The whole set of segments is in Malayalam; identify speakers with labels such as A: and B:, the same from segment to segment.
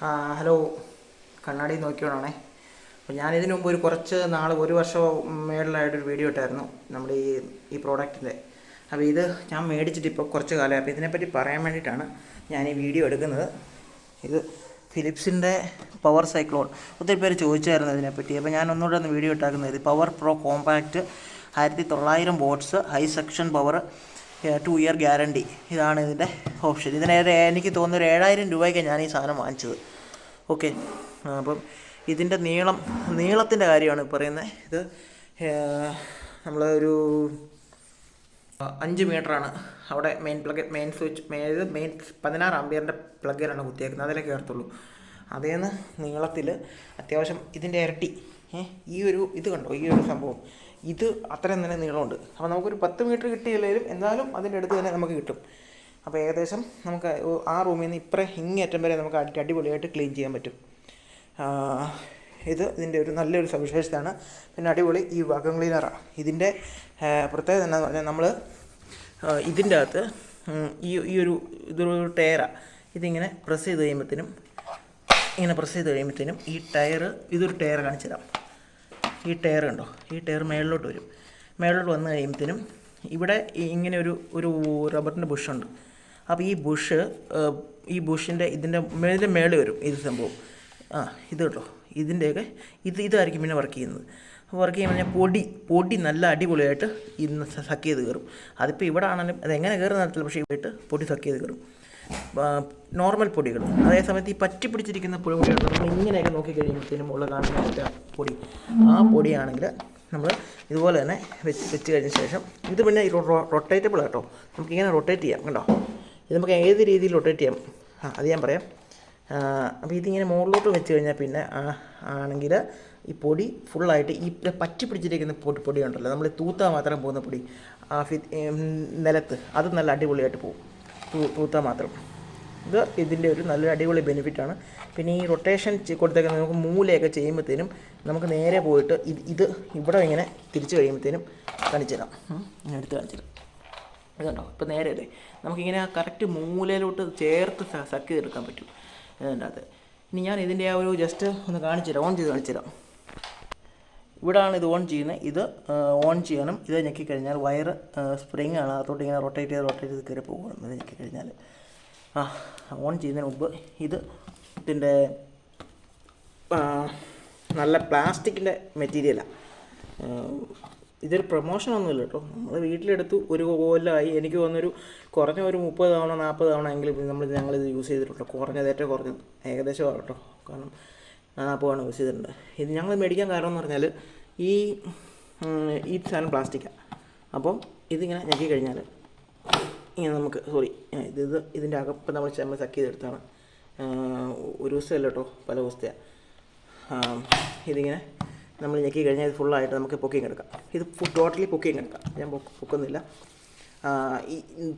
A: ഹലോ. കണ്ണാടി നോക്കിയോണേ അപ്പോൾ ഞാൻ ഇതിനു മുമ്പ് ഒരു കുറച്ച് നാൾ ഒരു വർഷം മേളിലായിട്ടൊരു വീഡിയോ ഇട്ടായിരുന്നു നമ്മുടെ ഈ ഈ പ്രോഡക്റ്റിന്റെ. അപ്പോൾ ഇത് ഞാൻ മേടിച്ചിട്ട് ഇപ്പോൾ കുറച്ച് കാലമായി. അപ്പോൾ ഇതിനെപ്പറ്റി പറയാൻ വേണ്ടിയിട്ടാണ് ഞാൻ ഈ വീഡിയോ എടുക്കുന്നത്. ഇത് ഫിലിപ്സിന്റെ പവർ സൈക്ലോൺ. ഒത്തിരി പേര് ചോദിച്ചായിരുന്നു ഇതിനെപ്പറ്റി. അപ്പോൾ ഞാൻ ഒന്നുകൂടെ ഒന്ന് വീഡിയോ ഇട്ടാക്കുന്നത്. ഇത് പവർ പ്രോ കോമ്പാക്റ്റ് ആയിരത്തി തൊള്ളായിരം volts high section power two year guarantee ഇതാണ് ഇതിന്റെ ഓപ്ഷൻ ഇതിന് എനിക്ക് തോന്നുന്നു ഒരു ഏഴായിരം രൂപയ്ക്ക് ഞാൻ ഈ സാധനം വാങ്ങിച്ചത്. ഓക്കെ അപ്പം ഇതിന്റെ നീളം നീളത്തിന്റെ കാര്യമാണ് പറയുന്നത് ഇത് നമ്മൾ ഒരു അഞ്ച് മീറ്ററാണ് അവിടെ മെയിൻ പ്ലഗ് മെയിൻ സ്വിച്ച് ഇത് മെയിൻ പതിനാറ് അമ്പിയറിന്റെ പ്ലഗിലാണ് കുത്തിയേക്കുന്നത്. അതിലേ കയറത്തുള്ളൂ. അതേന്ന് നീളത്തിൽ അത്യാവശ്യം ഇതിന്റെ ഇരട്ടി ഈ ഒരു ഇത് കണ്ടോ? ഈ ഒരു സംഭവം. ഇത് അത്രയും തന്നെ നീളമുണ്ട്. അപ്പോൾ നമുക്കൊരു പത്ത് മീറ്റർ കിട്ടിയില്ലെങ്കിലും എന്നാലും അതിന്റെ അടുത്ത് തന്നെ നമുക്ക് കിട്ടും. അപ്പോൾ ഏകദേശം നമുക്ക് ആ റൂമിൽ നിന്ന് ഇപ്പറേ ഇങ്ങേറ്റം വരെ നമുക്ക് അടി അടിപൊളിയായിട്ട് ക്ലീൻ ചെയ്യാൻ പറ്റും. ഇത് ഇതിന്റെ ഒരു നല്ലൊരു സവിശേഷതയാണ്. പിന്നെ അടിപൊളി ഈ വാക്വം ക്ലീനറാണ് ഇതിന്റെ പ്രത്യേകത എന്താണെന്ന് പറഞ്ഞാൽ നമ്മൾ ഇതിന്റെ അകത്ത് ഈ ഈ ഒരു ഇതൊരു ടയറ. ഇതിങ്ങനെ പ്രസ് ചെയ്ത് കഴിയുമ്പോഴത്തേനും ഇങ്ങനെ പ്രസ് ചെയ്ത് കഴിയുമ്പോഴത്തേനും ഈ ടയർ ഇതൊരു ടയർ കാണിച്ചു തരാം ഈ ടയർ കണ്ടോ? ഈ ടയർ മേളിലോട്ട് വരും. മേളിലോട്ട് വന്നു കഴിയുമ്പോഴത്തേനും ഇവിടെ ഇങ്ങനെ ഒരു ഒരു റബ്ബറിന്റെ ബുഷുണ്ട്. അപ്പോൾ ഈ ബുഷ് ഈ ബുഷിന്റെ ഇതിന്റെ ഇതിന്റെ മേളിൽ വരും ഇത് സംഭവം. ആ ഇത് കേട്ടോ ഇതിന്റെയൊക്കെ ഇത് ഇതായിരിക്കും പിന്നെ വർക്ക് ചെയ്യുന്നത്. വർക്ക് ചെയ്യുമ്പോൾ ഞാൻ പൊടി പൊടി നല്ല അടിപൊളിയായിട്ട് ഇന്ന് സക്ക് ചെയ്ത് കയറും. അതിപ്പോൾ ഇവിടെ ആണെങ്കിലും അത് എങ്ങനെ കയറുന്ന നടത്തില്ല പക്ഷേ ഇവിടെ പൊടി സക്ക് ചെയ്ത് കയറും. നോർമൽ പൊടികൾ. അതേസമയത്ത് ഈ പറ്റി പിടിച്ചിരിക്കുന്ന പൊടികൾ നമ്മൾ ഇങ്ങനെയൊക്കെ നോക്കി കഴിയുമ്പോഴത്തേനും ഉള്ള കാണുന്ന പൊടി. ആ പൊടിയാണെങ്കിൽ നമ്മൾ ഇതുപോലെ തന്നെ വെച്ച് വെച്ച് കഴിഞ്ഞ ശേഷം ഇത് പിന്നെ റൊട്ടേറ്റബിൾ കേട്ടോ നമുക്കിങ്ങനെ റൊട്ടേറ്റ് ചെയ്യാം കണ്ടോ? ഇത് നമുക്ക് ഏത് രീതിയിൽ റൊട്ടേറ്റ് ചെയ്യാം? ആ അത് ഞാൻ പറയാം. അപ്പോൾ ഇതിങ്ങനെ മുകളിലോട്ട് വെച്ച് കഴിഞ്ഞാൽ പിന്നെ ആണെങ്കിൽ ഈ പൊടി ഫുള്ളായിട്ട് ഈ പറ്റി പിടിച്ചിരിക്കുന്ന പൊടി പൊടിയുണ്ടല്ലോ. നമ്മൾ തൂത്താൽ മാത്രം പോകുന്ന പൊടി. ആ നിലത്ത്. അത് നല്ല അടിപൊളിയായിട്ട് പോകും. തൂത്താൽ മാത്രം. ഇത് ഇതിന്റെ ഒരു നല്ലൊരു അടിപൊളി ബെനിഫിറ്റാണ് പിന്നെ ഈ റൊട്ടേഷൻ കൊടുത്തേക്കുന്ന നമുക്ക് മൂലയൊക്കെ ചെയ്യുമ്പോഴത്തേനും നമുക്ക് നേരെ പോയിട്ട് ഇത് ഇത് ഇവിടെ ഇങ്ങനെ തിരിച്ചു കഴിയുമ്പോഴത്തേനും കാണിച്ചു തരാം ഞാൻ എടുത്ത് കാണിച്ചു തരാം ഇതുണ്ടോ ഇപ്പം നേരെ അല്ലേ? നമുക്കിങ്ങനെ കറക്റ്റ് മൂലയിലോട്ട് ചേർത്ത് സക്ക് ചെയ്തെടുക്കാൻ പറ്റും. ഇതുണ്ടാകത്ത് ഇനി ഞാൻ ഇതിന്റെ ആ ഒരു ജസ്റ്റ് ഒന്ന് കാണിച്ചു തരാം ഓൺ ചെയ്ത് കാണിച്ചു തരാം ഇവിടാണ് ഇത് ഓൺ ചെയ്യുന്നത് ഇത് ഓൺ ചെയ്യാനും ഇത് ഞെക്കി കഴിഞ്ഞാൽ വയർ സ്പ്രിങ് ആണ് അതോട്ട് ഇങ്ങനെ റൊട്ടേറ്റ് ചെയ്ത് റൊട്ടേറ്റ് ചെയ്ത് കയറി പോകണം ഇത് ഞെക്കി കഴിഞ്ഞാൽ ആ ഓൺ ചെയ്യുന്നതിന് മുമ്പ് ഇത് ഇതിന്റെ നല്ല പ്ലാസ്റ്റിക്കിന്റെ മെറ്റീരിയലാണ് ഇതൊരു പ്രൊമോഷനൊന്നുമില്ല കേട്ടോ. നമ്മൾ വീട്ടിലെടുത്തു ഒരു കൊല്ലമായി എനിക്ക് തോന്നുന്നൊരു കുറഞ്ഞ ഒരു മുപ്പത് തവണ നാൽപ്പത് തവണ എങ്കിലും നമ്മൾ ഞങ്ങളിത് യൂസ് ചെയ്തിട്ടുള്ളൂ കുറഞ്ഞത് ഏറ്റവും കുറഞ്ഞത്. ഏകദേശമാണ് കേട്ടോ കാരണം തവണ യൂസ് ചെയ്തിട്ടുണ്ട്. ഇത് ഞങ്ങൾ മേടിക്കാൻ കാരണം എന്ന് പറഞ്ഞാൽ ഈ ഈ സാധനം പ്ലാസ്റ്റിക്കാണ് അപ്പോൾ ഇതിങ്ങനെ ഞെക്കി കഴിഞ്ഞാൽ ഇങ്ങനെ നമുക്ക് സോറി ഇത് ഇത് ഇതിന്റെ അകപ്പം നമ്മൾ നമ്മൾ സക്ക് ചെയ്തെടുത്താണ്. ഒരു ദിവസമല്ല കേട്ടോ പല ദിവസത്തെയാണ് ഇതിങ്ങനെ നമ്മൾ ഞെക്കി കഴിഞ്ഞാൽ ഇത് ഫുള്ളായിട്ട് നമുക്ക് പൊക്കിങ് എടുക്കാം ഇത് ടോട്ടലി പൊക്കിങ് എടുക്കാം ഞാൻ പൊക്കുന്നില്ല.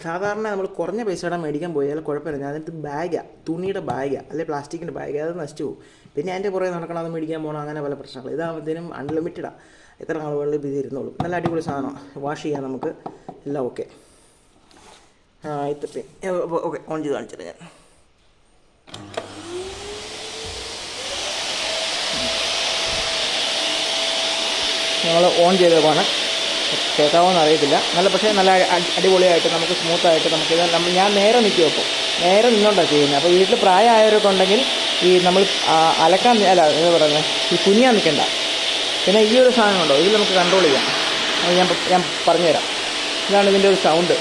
A: സാധാരണ നമ്മൾ കുറഞ്ഞ പൈസയുടെ മേടിക്കാൻ പോയാൽ കുഴപ്പമില്ല. ഞാൻ അതിനകത്ത് ബാഗാണ് തുണിയുടെ ബാഗാണ് അല്ലെങ്കിൽ പ്ലാസ്റ്റിക്കിന്റെ ബാഗ് അത് നശിച്ചു പോകും. പിന്നെ അതിന്റെ പുറകെ നടക്കണം അത് മേടിക്കാൻ പോകണം അങ്ങനെ പല പ്രശ്നങ്ങൾ. ഇതാകുമ്പോഴത്തേനും അൺലിമിറ്റഡാണ് എത്ര ആളുകളിൽ ഇത് ഇരുന്നോളും. നല്ല അടിപൊളി സാധനമാണ് വാഷ് ചെയ്യാൻ നമുക്ക്. എല്ലാം ഓക്കെ ഇത്തപ്പി ഇത് ഓക്കെ ഓൺ ചെയ്ത് കാണിച്ചിട്ട് ഞാൻ. ഞങ്ങൾ ഓൺ ചെയ്തേക്കാണ് കേൾക്കാമോന്ന് അറിയത്തില്ല നല്ല പക്ഷേ നല്ല അടിപൊളിയായിട്ട് നമുക്ക് സ്മൂത്തായിട്ട് നമുക്ക് നമ്മൾ ഞാൻ നേരെ നിൽക്കും അപ്പോൾ നേരെ നിന്നുകൊണ്ടാണ് ചെയ്യുന്നത് അപ്പോൾ വീട്ടിൽ പ്രായമായവരൊക്കെ ഉണ്ടെങ്കിൽ ഈ നമ്മൾ അലക്കാൻ അല്ല എന്താ പറയുന്നത് ഈ കുനിയാൻ നിൽക്കണ്ട പിന്നെ ഈ ഒരു സാധനം ഉണ്ടോ? ഇതിൽ നമുക്ക് കൺട്രോൾ ചെയ്യാം. അത് ഞാൻ ഞാൻ പറഞ്ഞുതരാം. ഇതാണ് ഇതിന്റെ ഒരു സൗണ്ട്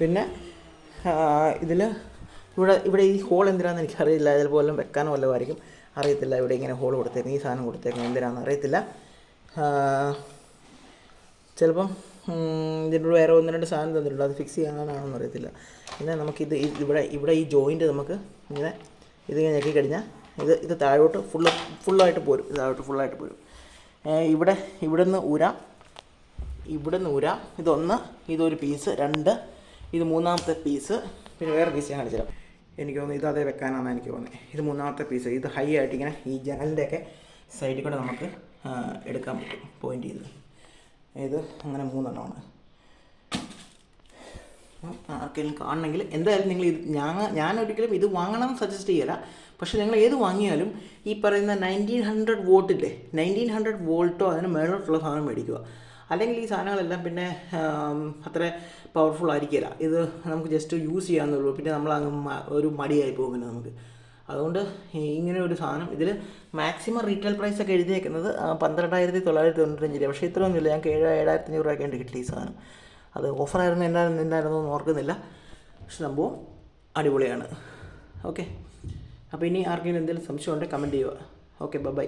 A: പിന്നെ ഇതിൽ ഇവിടെ ഇവിടെ ഈ ഹോൾ എന്തിനാണെന്ന് എനിക്കറിയില്ല. ചിലപ്പോൾ പോലും വെക്കാനോ വല്ലതും ആയിരിക്കും. അറിയത്തില്ല ഇവിടെ ഇങ്ങനെ ഹോൾ കൊടുത്തേക്കും ഈ സാധനം കൊടുത്തേക്കും എന്തിനാണെന്ന് അറിയത്തില്ല. ചിലപ്പം ഇതിന്റെ വേറെ ഒന്ന് രണ്ട് സാധനം തന്നിട്ടുണ്ട് അത് ഫിക്സ് ചെയ്യാനാണെന്ന് അറിയത്തില്ല. പിന്നെ നമുക്കിത് ഇവിടെ ഇവിടെ ഈ ജോയിന്റ് നമുക്ക് ഇങ്ങനെ ഇതിങ്ങനെ ഞെക്കി കഴിഞ്ഞാൽ ഇത് ഇത് താഴോട്ട് ഫുള്ള് ഫുള്ളായിട്ട് പോരും. താഴോട്ട് ഫുള്ളായിട്ട് പോരും. ഇവിടെ ഇവിടെ നിന്ന് ഊരാം. ഇവിടെ നിന്ന് ഊരാം. ഇതൊന്ന് ഇതൊരു പീസ് രണ്ട് ഇത് മൂന്നാമത്തെ പീസ് പിന്നെ വേറെ പീസ് ഞാൻ കാണിച്ചു തരാം എനിക്ക് തോന്നുന്നു ഇത് അതേ വെക്കാനാണ് എനിക്ക് തോന്നുന്നത്. ഇത് മൂന്നാമത്തെ പീസ് ഇത് ഹൈ ആയിട്ട് ഇങ്ങനെ ഈ ജനലിന്റെയൊക്കെ സൈഡിൽ കൂടെ നമുക്ക് എടുക്കാൻ പറ്റും പോയിന്റ് ചെയ്ത്. ഇത് അങ്ങനെ മൂന്നെണ്ണമാണ്. ആർക്കെങ്കിലും കാണണമെങ്കിൽ എന്തായാലും നിങ്ങൾ ഇത് ഞാൻ ഞാൻ ഒരിക്കലും ഇത് വാങ്ങണം സജസ്റ്റ് ചെയ്യല പക്ഷേ നിങ്ങൾ ഏത് വാങ്ങിയാലും ഈ പറയുന്ന നയന്റീൻ ഹൺഡ്രഡ് വോട്ടില്ലേ നയന്റീൻ ഹൺഡ്രഡ് വോൾട്ടോ അതിന് മേളോട്ടുള്ള സാധനം മേടിക്കുക. അല്ലെങ്കിൽ ഈ സാധനങ്ങളെല്ലാം പിന്നെ അത്ര പവർഫുൾ ആയിരിക്കില്ല ഇത് നമുക്ക് ജസ്റ്റ് യൂസ് ചെയ്യാമെന്നുള്ളൂ പിന്നെ നമ്മൾ അങ്ങ് ഒരു മടിയായി പോകും പിന്നെ നമുക്ക്. അതുകൊണ്ട് ഇങ്ങനെ ഒരു സാധനം ഇതിൽ മാക്സിമം റീറ്റെയിൽ പ്രൈസ് ഒക്കെ എഴുതിയേക്കുന്നത് പന്ത്രണ്ടായിരത്തി തൊള്ളായിരത്തി തൊണ്ണൂറ്റഞ്ച് പക്ഷേ ഇത്രയൊന്നുമില്ല ഞങ്ങൾക്ക് ഏഴ് ഏഴായിരത്തി അഞ്ഞൂറ് രൂപയ്ക്ക് വേണ്ടി കിട്ടി ഈ സാധനം. അത് ഓഫറായിരുന്നു എന്തായിരുന്നു എന്തായിരുന്നു എന്ന് ഓർക്കുന്നില്ല. പക്ഷെ സംഭവം അടിപൊളിയാണ്. ഓക്കെ അപ്പോൾ ഇനി ആർക്കെങ്കിലും എന്തെങ്കിലും സംശയമുണ്ടെങ്കിൽ കമന്റ് ചെയ്യുക. Okay bye